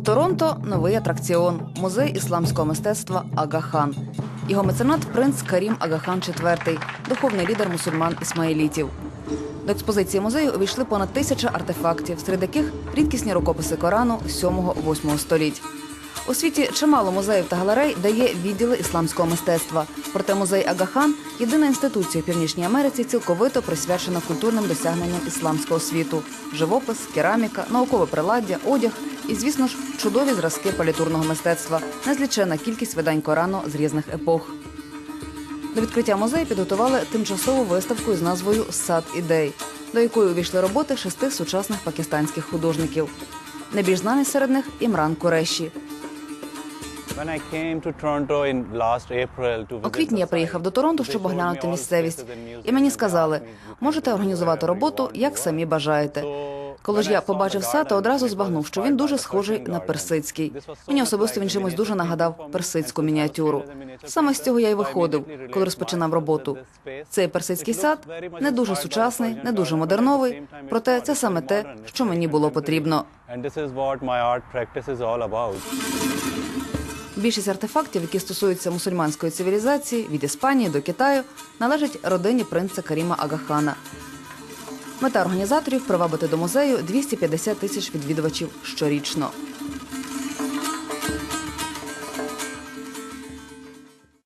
У Торонто новий атракціон музей ісламського мистецтва Агахан. Його меценат принц Карім Агахан IV, духовний лідер мусульман ісмаїлітів. До експозиції музею увійшли понад тисяча артефактів, серед яких рідкісні рукописи Корану 7-8 століть. У світі чимало музеїв та галерей, де є відділи ісламського мистецтва. Проте музей Агахан єдина інституція в Північній Америці, цілковито присвячена культурним досягненням ісламського світу: живопис, кераміка, наукове приладдя, одяг і, звісно ж, чудові зразки палітурного мистецтва, незлічена кількість видань Корану з різних епох. До відкриття музею підготували тимчасову виставку з назвою Сад ідей, до якої увійшли роботи шести сучасних пакистанських художників. Найбільш знаний серед них Імран Куреші. У квітні я приїхав до Торонто, щоб оглянути місцевість. І мені сказали, можете організувати роботу, як самі бажаєте. Коли ж я побачив сад, то одразу збагнув, що він дуже схожий на персидський. Мені особисто він чимось дуже нагадав персидську мініатюру. Саме з цього я й виходив, коли розпочинав роботу. Цей персидський сад не дуже сучасний, не дуже модерновий, проте це саме те, що мені було потрібно. Більшість артефактів, які стосуються мусульманської цивілізації від Іспанії до Китаю, належать родині принца Каріма Агахана. Мета організаторів привабити до музею 250 тисяч відвідувачів щорічно.